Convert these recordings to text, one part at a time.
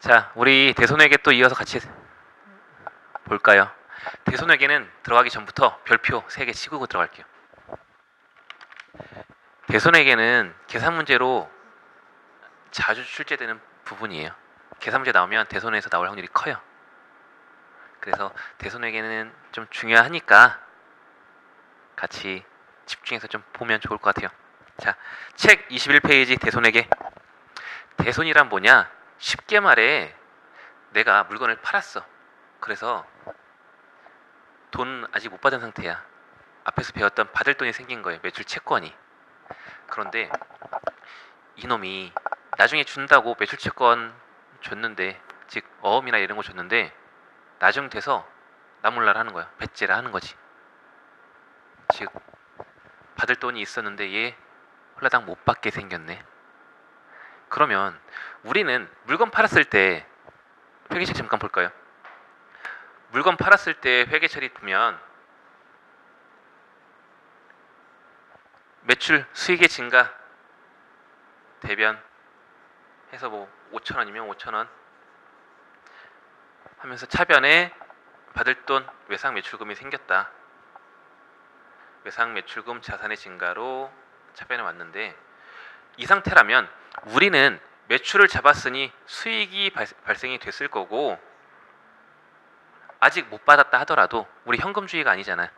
자, 우리 대손에게 또 이어서 같이 볼까요? 대손에게는 들어가기 전부터 별표 3개 치고 들어갈게요. 대손에게는 계산 문제로 자주 출제되는 부분이에요. 계산 문제 나오면 대손에서 나올 확률이 커요. 그래서 대손에게는 좀 중요하니까 같이 집중해서 좀 보면 좋을 것 같아요. 자, 책 21페이지 대손에게 대손이란 뭐냐? 쉽게 말해 내가 물건을 팔았어. 그래서 돈 아직 못 받은 상태야. 앞에서 배웠던 받을 돈이 생긴 거예요. 매출 채권이. 그런데 이놈이 나중에 준다고 매출 채권 줬는데 즉 어음이나 이런 거 줬는데 나중 돼서 나 몰라라 하는 거야. 배째라 하는 거지. 즉 받을 돈이 있었는데 얘 홀라당 못 받게 생겼네. 그러면 우리는 물건 팔았을 때 회계책 잠깐 볼까요? 물건 팔았을 때 회계처리 보면 매출 수익의 증가 대변 해서 뭐 5천 원이면 5천 원 하면서 차변에 받을 돈 외상 매출금이 생겼다. 외상 매출금 자산의 증가로 차변에 왔는데 이 상태라면 우리는 매출을 잡았으니 수익이 발, 발생이 됐을 거고 아직 못 받았다 하더라도 우리 현금주의가 아니잖아요.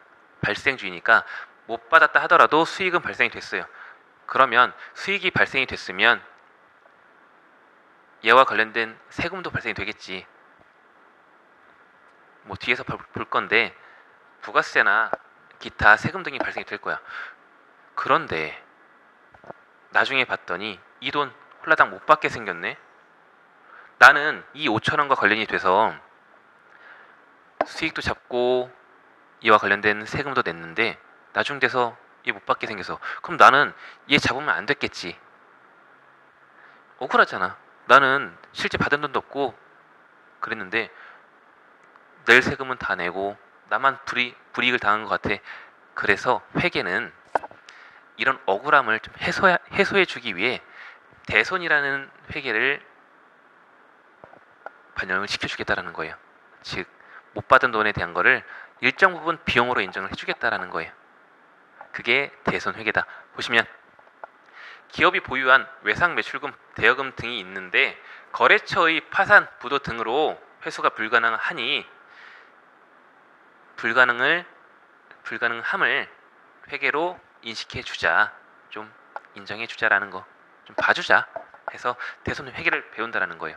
발생주의니까 못 받았다 하더라도 수익은 발생이 됐어요. 그러면 수익이 발생이 됐으면 얘와 관련된 세금도 발생이 되겠지. 뭐 뒤에서 볼- 볼 건데 부가세나 기타 세금 등이 발생이 될 거야. 그런데 나중에 봤더니 이 돈 홀라당 못 받게 생겼네. 나는 이 5천 원과 관련이 돼서 수익도 잡고 이와 관련된 세금도 냈는데 나중 돼서 얘 못 받게 생겨서 그럼 나는 얘 잡으면 안 됐겠지. 억울하잖아. 나는 실제 받은 돈도 없고 그랬는데 낼 세금은 다 내고 나만 불이, 불이익을 당한 것 같아. 그래서 회계는 이런 억울함을 좀 해소해, 해소해 주기 위해 대손이라는 회계를 반영을 시켜주겠다라는 거예요. 즉 못 받은 돈에 대한 거를 일정 부분 비용으로 인정을 해주겠다라는 거예요. 그게 대손 회계다. 보시면 기업이 보유한 외상 매출금, 대여금 등이 있는데 거래처의 파산, 부도 등으로 회수가 불가능하니 불가능을 불가능함을 회계로 인식해 주자. 좀 인정해 주자라는 거. 좀 봐주자. 해서 대손 회계를 배운다라는 거예요.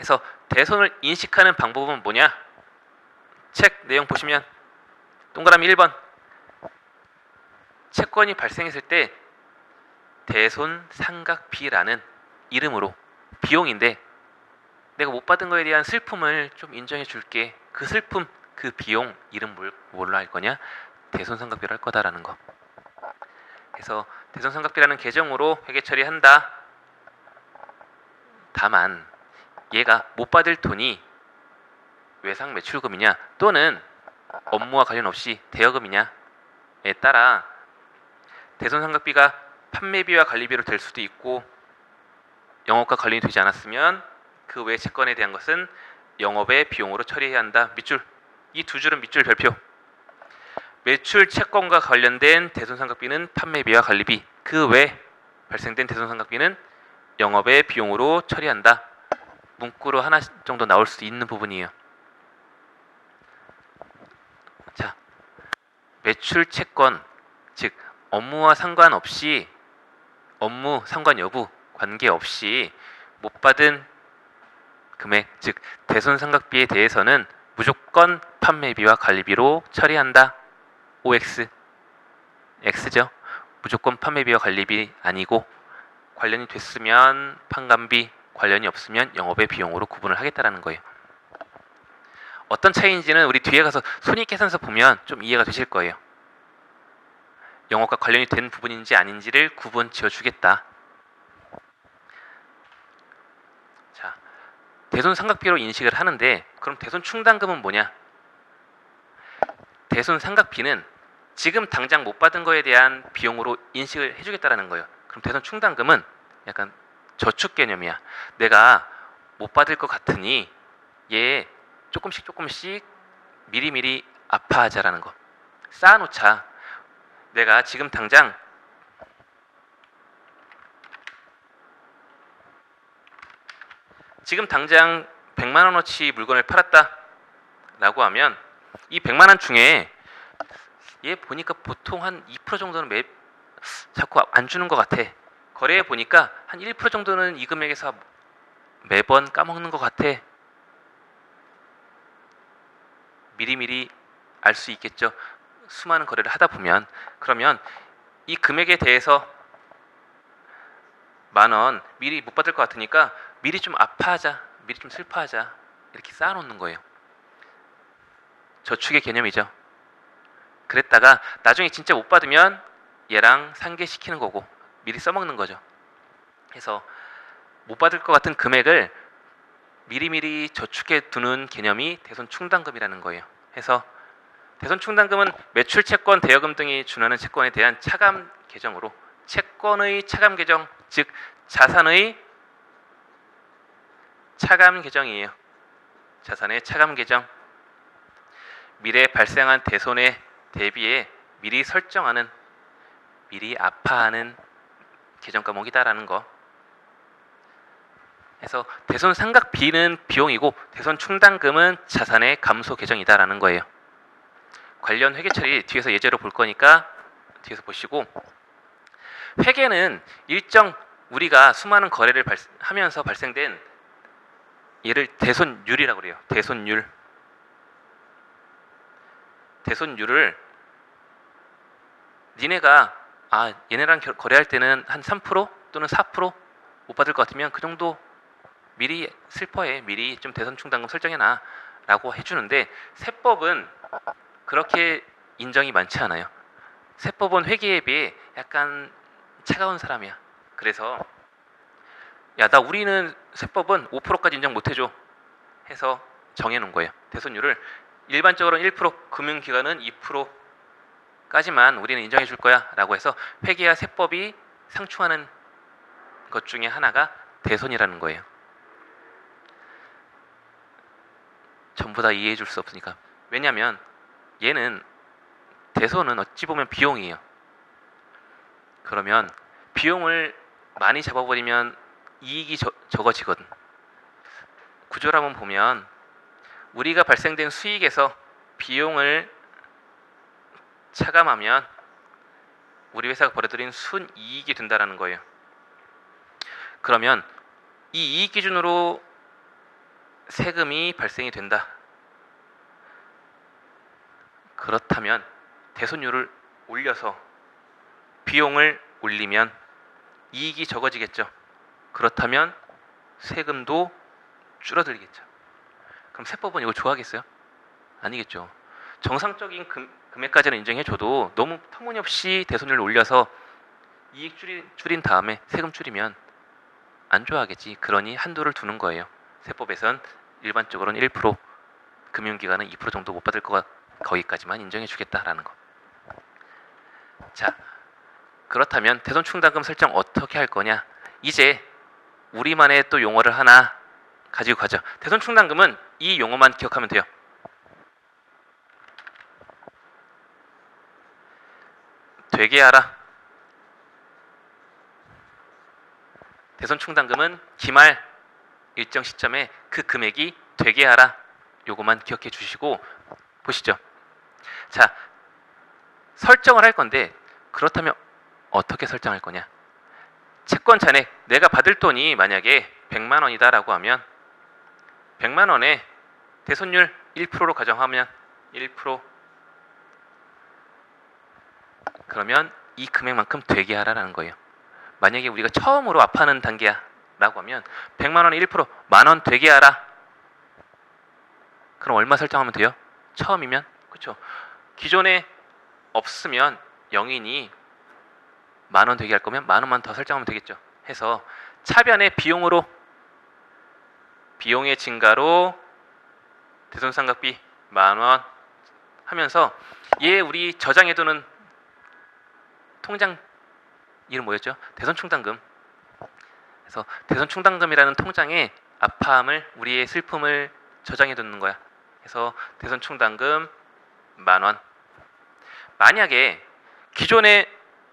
해서 대손을 인식하는 방법은 뭐냐? 책 내용 보시면 동그라미 1번 채권이 발생했을 때 대손 상각비라는 이름으로 비용인데 내가 못 받은 거에 대한 슬픔을 좀 인정해 줄게. 그 슬픔, 그 비용 이름 뭘, 뭘로 할 거냐? 대손 상각비로 할 거다라는 거. 그래서 대손 상각비라는 계정으로 회계 처리한다. 다만 얘가 못 받을 돈이 외상 매출금이냐 또는 업무와 관련 없이 대여금이냐에 따라 대손 상각비가 판매비와 관리비로 될 수도 있고 영업과 관련이 되지 않았으면 그 외 채권에 대한 것은 영업의 비용으로 처리해야 한다. 밑줄 이 두 줄은 밑줄 별표. 매출 채권과 관련된 대손 상각비는 판매비와 관리비 그 외 발생된 대손 상각비는 영업의 비용으로 처리한다. 문구로 하나 정도 나올 수 있는 부분이에요. 자, 매출 채권 즉 업무와 상관없이 업무 상관 여부 관계없이 못 받은 금액 즉 대손 상각비에 대해서는 무조건 판매비와 관리비로 처리한다. OX X죠. 무조건 판매비와 관리비 아니고 관련이 됐으면 판관비, 관련이 없으면 영업의 비용으로 구분을 하겠다라는 거예요. 어떤 차이인지는 우리 뒤에 가서 손익계산서 보면 좀 이해가 되실 거예요. 영업과 관련이 된 부분인지 아닌지를 구분 지어주겠다. 자, 대손 삼각비로 인식을 하는데 그럼 대손 충당금은 뭐냐? 대손 삼각비는 지금 당장 못 받은 거에 대한 비용으로 인식을 해주겠다라는 거예요. 그럼 대손 충당금은 약간 저축 개념이야. 내가 못 받을 것 같으니 얘 조금씩 조금씩 미리미리 아파하자라는 거 쌓아놓자 내가 지금 당장 지금 당장 100만 원어치 물건을 팔았다 라고 하면 이 100만 원 중에 얘 보니까 보통 한 2% 정도는 매 자꾸 안 주는 것 같아. 거래해 보니까 한 1% 정도는 이 금액에서 매번 까먹는 것 같아. 미리미리 알 수 있겠죠. 수많은 거래를 하다 보면. 그러면 이 금액에 대해서 만 원 미리 못 받을 것 같으니까 미리 좀 아파하자, 미리 좀 슬퍼하자. 이렇게 쌓아놓는 거예요. 저축의 개념이죠. 그랬다가 나중에 진짜 못 받으면 얘랑 상계시키는 거고 미리 써먹는 거죠. 해서 못 받을 것 같은 금액을 미리미리 저축해 두는 개념이 대손 충당금이라는 거예요. 해서 대손 충당금은 매출 채권, 대여금 등이 준하는 채권에 대한 차감 계정으로 채권의 차감 계정, 즉 자산의 차감 계정이에요. 자산의 차감 계정. 미래에 발생한 대손에 대비해 미리 설정하는 미리 아파하는 계정 과목이다라는 거. 그래서 대손 상각 비는 비용이고 대손 충당금은 자산의 감소 계정이다라는 거예요. 관련 회계 처리 뒤에서 예제로 볼 거니까 뒤에서 보시고 회계는 일정 우리가 수많은 거래를 발- 하면서 발생된 얘를 대손율이라고 그래요. 대손율. 대손율을 니네가 아 얘네랑 결- 거래할 때는 한 3% 또는 4%못 받을 것 같으면 그 정도 미리 슬퍼해 미리 좀 대손 충당금 설정해놔라고 해주는데 세법은 그렇게 인정이 많지 않아요. 세법은 회계에 비해 약간 차가운 사람이야. 그래서 야 나 우리는 세법은 5%까지 인정 못 해줘 해서 정해놓은 거예요. 대손율을 일반적으로는 1% 금융기관은 2% 까지만 우리는 인정해 줄 거야 라고 해서 회계와 세법이 상충하는 것 중에 하나가 대손이라는 거예요. 전부 다 이해해 줄 수 없으니까. 왜냐하면 얘는 대손은 어찌 보면 비용이에요. 그러면 비용을 많이 잡아버리면 이익이 저- 적어지거든. 구조를 한번 보면 우리가 발생된 수익에서 비용을 차감하면 우리 회사가 벌어들인 순이익이 된다라는 거예요. 그러면 이 이익 기준으로 세금이 발생이 된다. 그렇다면 대손율을 올려서 비용을 올리면 이익이 적어지겠죠. 그렇다면 세금도 줄어들겠죠. 그럼 세법은 이걸 좋아하겠어요? 아니겠죠. 정상적인 금, 금액까지는 인정해줘도 너무 터무니없이 대손율을 올려서 이익 줄인, 줄인 다음에 세금 줄이면 안 좋아하겠지. 그러니 한도를 두는 거예요. 세법에선 일반적으로는 1%, 금융기관은 2% 정도 못 받을 거가 거기까지만 인정해주겠다라는 거. 자, 그렇다면 대손 충당금 설정 어떻게 할 거냐? 이제 우리만의 또 용어를 하나 가지고 가죠. 대손 충당금은 이 용어만 기억하면 돼요. 되게 하라. 대손 충당금은 기말 일정 시점에 그 금액이 되게 하라. 요거만 기억해 주시고 보시죠. 자, 설정을 할 건데 그렇다면 어떻게 설정할 거냐? 채권 잔액 내가 받을 돈이 만약에 100만 원이다라고 하면 100만 원에 대손율 1%로 가정하면 1% 그러면 이 금액만큼 되게 하라라는 거예요. 만약에 우리가 처음으로 아파하는 단계야라고 하면 100만 원에 1% 만 원 되게 하라. 그럼 얼마 설정하면 돼요? 처음이면 그렇죠. 기존에 없으면 영인이 만 원 되게 할 거면 만 원만 더 설정하면 되겠죠. 해서 차변의 비용으로 비용의 증가로 대손상각비 만 원 하면서 얘 우리 저장해두는 통장 이름 뭐였죠? 대손충당금. 그래서 대손충당금이라는 통장에 아파함을 우리의 슬픔을 저장해 두는 거야. 그래서 대손 충당금 만 원. 만약에 기존에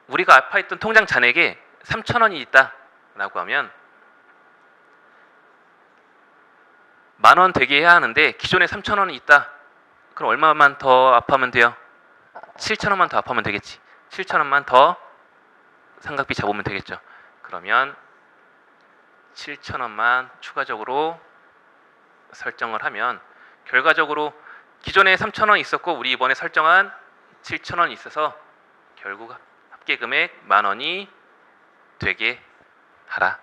우리가 아파했던 통장 잔액에 3천 원이 있다라고 하면 만 원 되게 해야 하는데 기존에 3천 원이 있다. 그럼 얼마만 더 아파하면 돼요? 7천 원만 더 아파하면 되겠지. 7천 원만 더 상각비 잡으면 되겠죠. 그러면 7천 원만 추가적으로 설정을 하면 결과적으로 기존에 3천 원 있었고 우리 이번에 설정한 7천 원 있어서 결국 합계 금액 만 원이 되게 하라.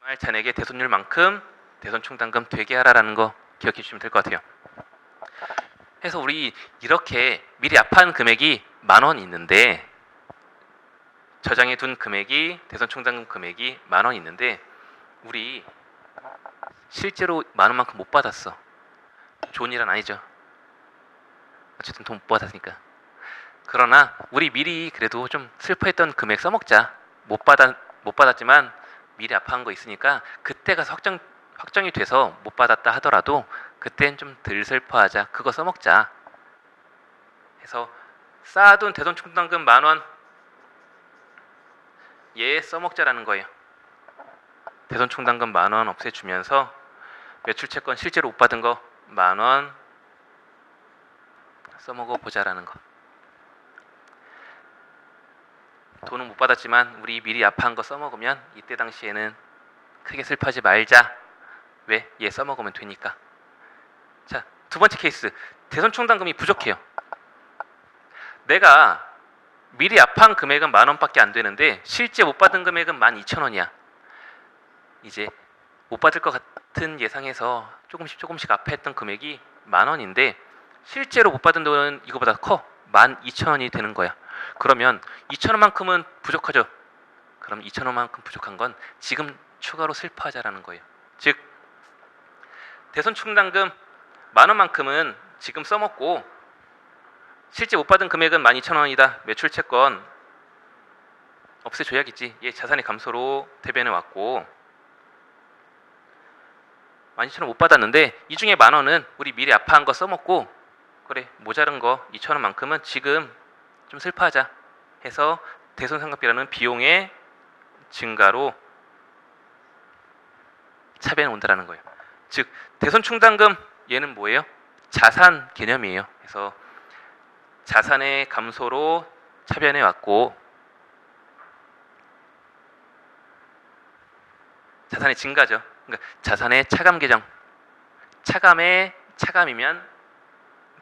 말 잔액의 대손율만큼 대손 충당금 되게 하라라는 거 기억해 주시면 될 것 같아요. 해서 우리 이렇게 미리 아파한 금액이 만 원 있는데 저장해 둔 금액이 대손 충당금 금액이 만 원 있는데 우리 실제로 만 원만큼 못 받았어. 좋은 일은 아니죠. 어쨌든 돈 못 받았으니까. 그러나 우리 미리 그래도 좀 슬퍼했던 금액 써먹자. 못 받았 못 받았지만 미리 아파한 거 있으니까 그때 가서 확정 확정이 돼서 못 받았다 하더라도 그땐 좀 덜 슬퍼하자. 그거 써먹자. 해서 쌓아둔 대손 충당금 만 원. 얘 써먹자라는 거예요. 대손 충당금 만 원 없애주면서 매출 채권 실제로 못 받은 거 만 원 써먹어 보자라는 거. 돈은 못 받았지만 우리 미리 아파한 거 써먹으면 이때 당시에는 크게 슬퍼하지 말자. 왜? 얘 써먹으면 되니까. 자, 두 번째 케이스. 대손 충당금이 부족해요. 내가 미리 아파한 금액은 만 원밖에 안 되는데 실제 못 받은 금액은 만 이천 원이야. 이제 못 받을 것 같은 예상에서 조금씩 조금씩 아파했던 금액이 만 원인데 실제로 못 받은 돈은 이거보다 커. 만 이천 원이 되는 거야. 그러면 2천 원만큼은 부족하죠. 그럼 2천 원만큼 부족한 건 지금 추가로 슬퍼하자라는 거예요. 즉 대손 충당금 만 원만큼은 지금 써먹고 실제 못 받은 금액은 12,000원이다. 매출 채권 없애줘야겠지. 얘 자산의 감소로 대변해 왔고 12,000원 못 받았는데 이 중에 만 원은 우리 미리 아파한 거 써먹고 그래 모자른 거 2,000원만큼은 지금 좀 슬퍼하자 해서 대손상각비라는 비용의 증가로 차변에 온다라는 거예요. 즉 대손 충당금 얘는 뭐예요? 자산 개념이에요. 그래서 자산의 감소로 차변해 왔고 자산의 증가죠. 그러니까 자산의 차감 계정. 차감의 차감이면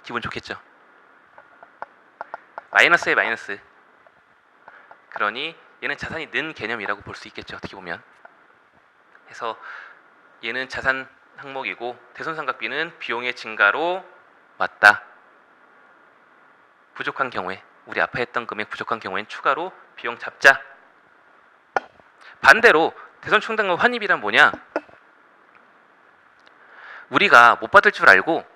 기분 좋겠죠. 마이너스의 마이너스. 그러니 얘는 자산이 는 개념이라고 볼 수 있겠죠. 어떻게 보면. 해서 얘는 자산 항목이고 대손 상각비는 비용의 증가로 왔다. 부족한 경우에 우리 아파했던 금액 부족한 경우엔 추가로 비용 잡자. 반대로 대손 충당금 환입이란 뭐냐? 우리가 못 받을 줄 알고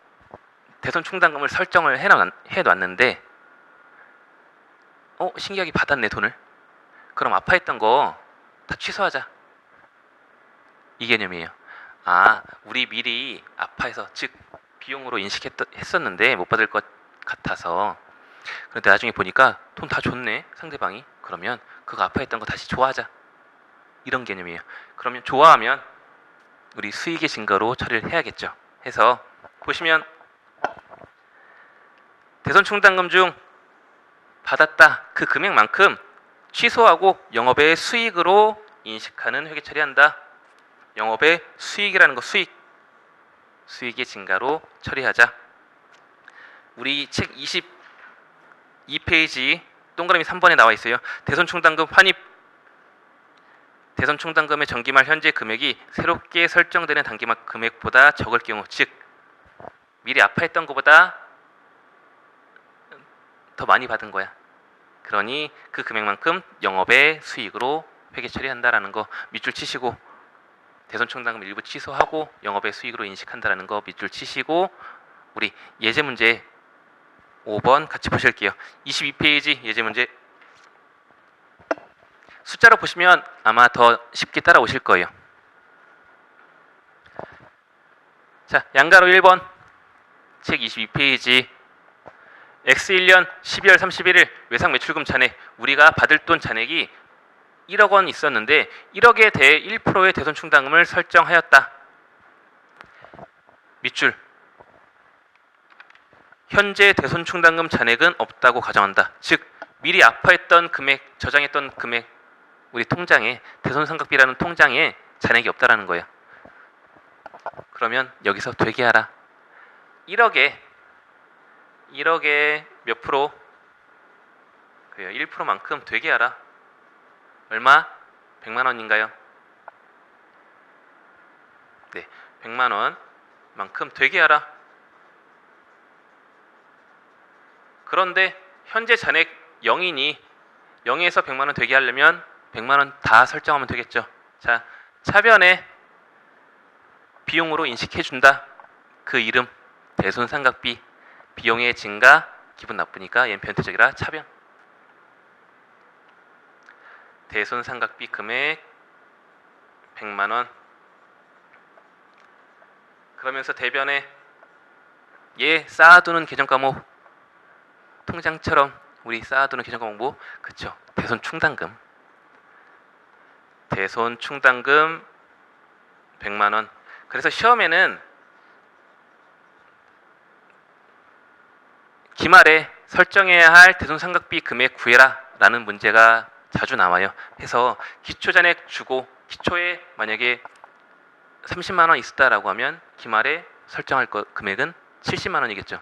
대손 충당금을 설정을 해놨, 해놨는데 어 신기하게 받았네 돈을 그럼 아파했던 거 다 취소하자 이 개념이에요 아 우리 미리 아파해서 즉 비용으로 인식했었는데 못 받을 것 같아서. 그런데 나중에 보니까 돈 다 줬네 상대방이. 그러면 그거 아파했던 거 다시 좋아하자. 이런 개념이에요. 그러면 좋아하면 우리 수익의 증가로 처리를 해야겠죠. 해서 보시면 대손 충당금 중 받았다. 그 금액만큼 취소하고 영업의 수익으로 인식하는 회계 처리한다 영업의 수익이라는 거 수익 수익의 증가로 처리하자 우리 책 22페이지 동그라미 3번에 나와 있어요. 대손 충당금 환입 대손 충당금의 정기말 현재 금액이 새롭게 설정되는 단기말 금액보다 적을 경우 즉 미리 아파했던 것보다 더 많이 받은 거야. 그러니 그 금액만큼 영업의 수익으로 회계 처리한다라는 거 밑줄 치시고 대선 청당금 일부 취소하고 영업의 수익으로 인식한다라는 거 밑줄 치시고 우리 예제 문제 5번 같이 보실게요. 22페이지 예제 문제 숫자로 보시면 아마 더 쉽게 따라오실 거예요. 자, 양가로 1번 책 22페이지 X1년 12월 31일 외상 매출금 잔액 우리가 받을 돈 잔액이 1억 원 있었는데 1억에 대해 1%의 대손 충당금을 설정하였다. 밑줄. 현재 대손 충당금 잔액은 없다고 가정한다. 즉 미리 아파했던 금액, 저장했던 금액 우리 통장에 대손 삼각비라는 통장에 잔액이 없다라는 거예요. 그러면 여기서 되게 하라. 1억에 1억에 몇 프로? 그래요. 1%만큼 되게 하라. 얼마? 100만 원인가요? 네. 100만 원만큼 되게 하라. 그런데 현재 잔액 0이니 0에서 100만 원 되게 하려면 100만 원 다 설정하면 되겠죠. 자, 차변에 비용으로 인식해 준다. 그 이름 대손 삼각비 비용의 증가 기분 나쁘니까 변태적이라 차변 대손 삼각비 금액 100만 원. 그러면서 대변에 얘 쌓아두는 계정 과목. 통장처럼 우리 쌓아두는 계정 과목 뭐 그쵸. 대손 충당금. 대손 충당금 100만 원. 그래서 시험에는 기말에 설정해야 할 대손 삼각비 금액 구해라 라는 문제가 자주 나와요. 해서 기초 잔액 주고 기초에 만약에 30만 원 있었다라고 하면 기말에 설정할 거, 금액은 70만 원이겠죠.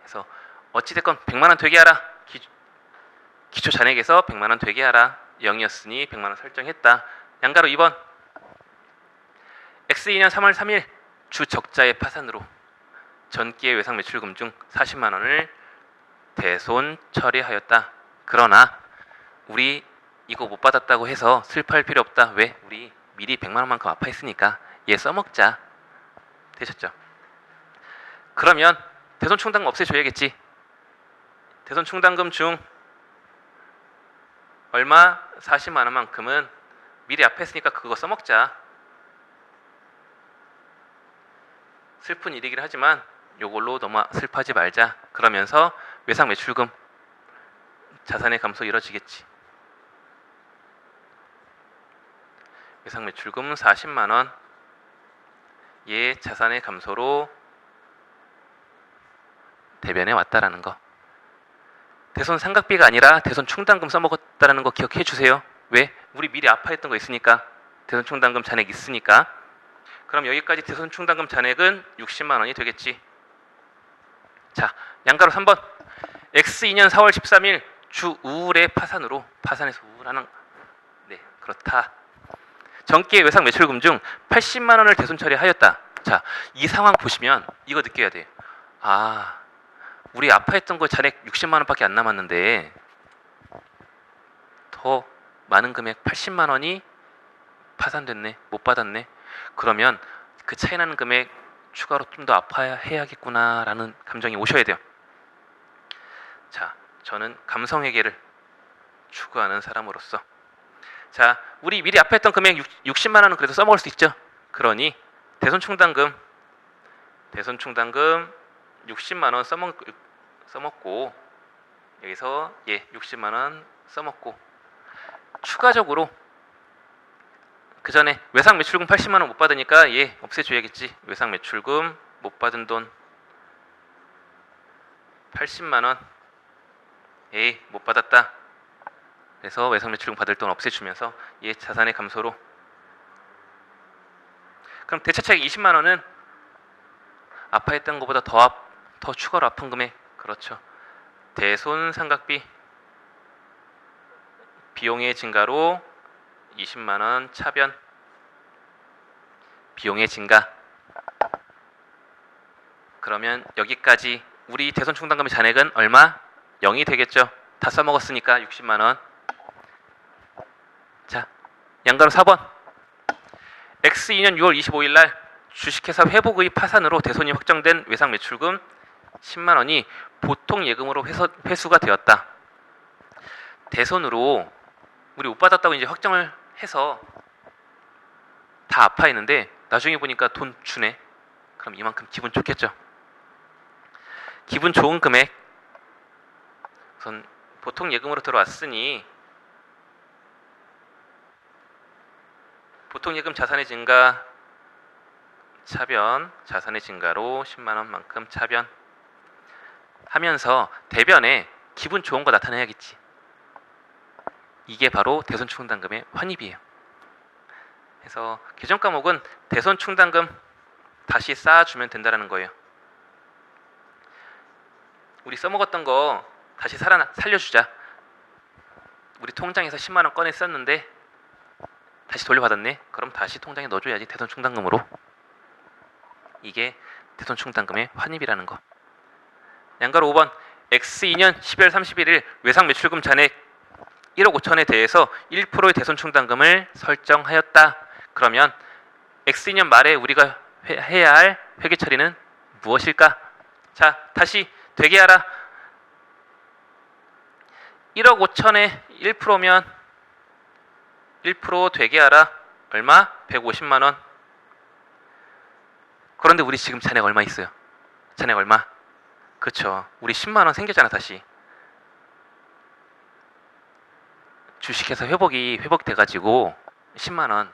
그래서 어찌 됐건 100만 원 되게 하라. 기, 기초 잔액에서 100만 원 되게 하라. 0이었으니 100만 원 설정했다. 양가로 2번. X2년 3월 3일 주 적자의 파산으로 전기의 외상 매출금 중 40만 원을 대손 처리하였다. 그러나 우리 이거 못 받았다고 해서 슬퍼할 필요 없다. 왜? 우리 미리 100만 원만큼 아파했으니까 얘 써먹자. 되셨죠? 그러면 대손 충당금 없애줘야겠지. 대손 충당금 중 얼마 40만 원만큼은 미리 아파했으니까 그거 써먹자. 슬픈 일이긴 하지만 요걸로 너무 슬퍼하지 말자. 그러면서 외상 매출금 자산의 감소 이뤄지겠지. 외상 매출금 40만 원. 얘 자산의 감소로 대변에 왔다라는 거. 대손 삼각비가 아니라 대손 충당금 써먹었다라는 거 기억해 주세요. 왜? 우리 미리 아파했던 거 있으니까 대손 충당금 잔액 있으니까. 그럼 여기까지 대손 충당금 잔액은 60만 원이 되겠지. 자, 양가로 3번. X2년 4월 13일 주 우울의 파산으로 파산해서 우울하는 네, 그렇다. 전기의 외상 매출금 중 80만 원을 대손 처리하였다. 자, 이 상황 보시면 이거 느껴야 돼요. 아, 우리 아파했던 거 잔액 60만 원밖에 안 남았는데 더 많은 금액 80만 원이 파산됐네, 못 받았네. 그러면 그 차이 나는 금액 추가로 좀 더 아파해야겠구나라는 감정이 오셔야 돼요. 자, 저는 감성 회계를 추구하는 사람으로서 자, 우리 미리 아파했던 금액 60만 원은 그래도 써먹을 수 있죠. 그러니 대손 충당금 대손 충당금 60만 원 써먹 써먹고 여기서 예 60만 원 써먹고 추가적으로 그 전에 외상 매출금 80만 원 못 받으니까 예 없애줘야겠지 외상 매출금 못 받은 돈 80만 원 예, 못 받았다. 그래서 외상 매출금 받을 돈 없애주면서 얘 자산의 감소로 그럼 대차차익 20만 원은 아파했던 것보다 더, 앞, 더 추가로 아픈 금액 그렇죠. 대손 삼각비 비용의 증가로 20만 원 차변 비용의 증가 그러면 여기까지 우리 대손 충당금의 잔액은 얼마? 0이 되겠죠. 다 써먹었으니까 60만 원. 자, 양가로 4번. X 2년 6월 25일 날 주식회사 회복의 파산으로 대손이 확정된 외상 매출금 10만 원이 보통 예금으로 회서, 회수가 되었다. 대손으로 우리 못 받았다고 이제 확정을 해서 다 아파했는데 나중에 보니까 돈 주네. 그럼 이만큼 기분 좋겠죠. 기분 좋은 금액 우선 보통 예금으로 들어왔으니 보통 예금 자산의 증가 차변 자산의 증가로 10만 원만큼 차변 하면서 대변에 기분 좋은 거 나타내야겠지. 이게 바로 대손 충당금의 환입이에요. 그래서 개정 과목은 대손 충당금 다시 쌓아주면 된다라는 거예요. 우리 써먹었던 거 다시 살아 살려주자. 우리 통장에서 10만 원 꺼내 썼는데 다시 돌려받았네. 그럼 다시 통장에 넣어줘야지 대손 충당금으로. 이게 대손 충당금의 환입이라는 거. 양가로 5번 X2년 12월 31일 외상 매출금 잔액 1억 5천에 대해서 1%의 대손 충당금을 설정하였다. 그러면 X2년 말에 우리가 회- 해야 할 회계 처리는 무엇일까? 자, 다시 되게 하라. 1억 5천에 1%면 1% 되게 하라. 얼마? 150만 원. 그런데 우리 지금 잔액 얼마 있어요? 잔액 얼마? 그쵸. 우리 10만 원 생겼잖아, 다시. 주식해서 회복이 회복돼 가지고 10만 원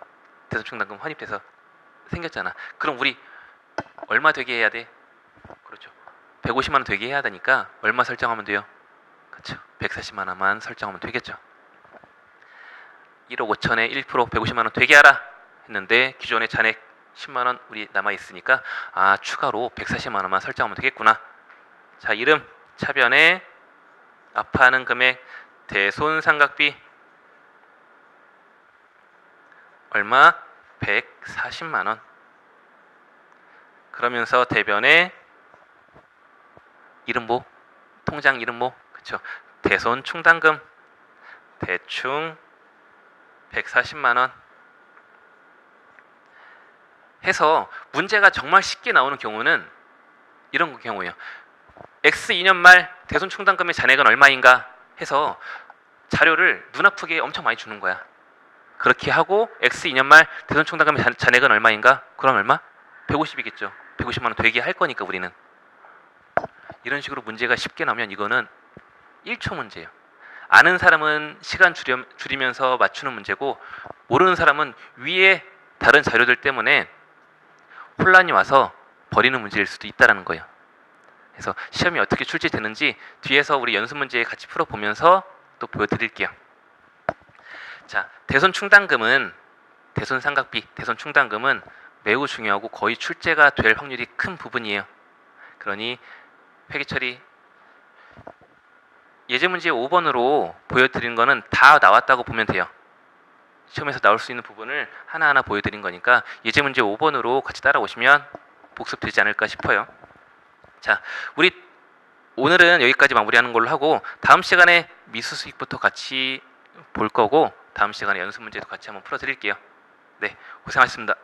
대손충당금 환입돼서 생겼잖아. 그럼 우리 얼마 되게 해야 돼? 그렇죠. 150만 원 되게 해야 되니까 얼마 설정하면 돼요? 그렇죠. 140만 원만 설정하면 되겠죠. 1억 5천에 1% 150만 원 되게 하라 했는데 기존의 잔액 10만 원 우리 남아 있으니까 아 추가로 140만 원만 설정하면 되겠구나. 자 이름 차변에 아파하는 금액 대손 삼각비 얼마? 140만 원. 그러면서 대변에 이름 뭐? 통장 이름 뭐? 그쵸? 대손 충당금 대충 140만 원 해서 문제가 정말 쉽게 나오는 경우는 이런 경우예요. X 2년 말 대손 충당금의 잔액은 얼마인가 해서 자료를 눈 아프게 엄청 많이 주는 거야. 그렇게 하고 X 2년 말 대손 충당금의 잔- 잔액은 얼마인가? 그럼 얼마? 150이겠죠. 150만 원 되게 할 거니까 우리는 이런 식으로 문제가 쉽게 나오면 이거는 1초 문제예요. 아는 사람은 시간 줄여, 줄이면서 맞추는 문제고 모르는 사람은 위에 다른 자료들 때문에 혼란이 와서 버리는 문제일 수도 있다라는 거예요. 그래서 시험이 어떻게 출제되는지 뒤에서 우리 연습 문제 같이 풀어 보면서 또 보여드릴게요. 자, 대손 충당금은 대손 삼각비, 대손 충당금은 매우 중요하고 거의 출제가 될 확률이 큰 부분이에요. 그러니 회계 처리 예제 문제 5번으로 보여드린 거는 다 나왔다고 보면 돼요. 시험에서 나올 수 있는 부분을 하나하나 보여드린 거니까 예제 문제 5번으로 같이 따라오시면 복습되지 않을까 싶어요. 자, 우리 오늘은 여기까지 마무리하는 걸로 하고 다음 시간에 미수 수익부터 같이 볼 거고 다음 시간에 연습 문제도 같이 한번 풀어드릴게요. 네, 고생하셨습니다.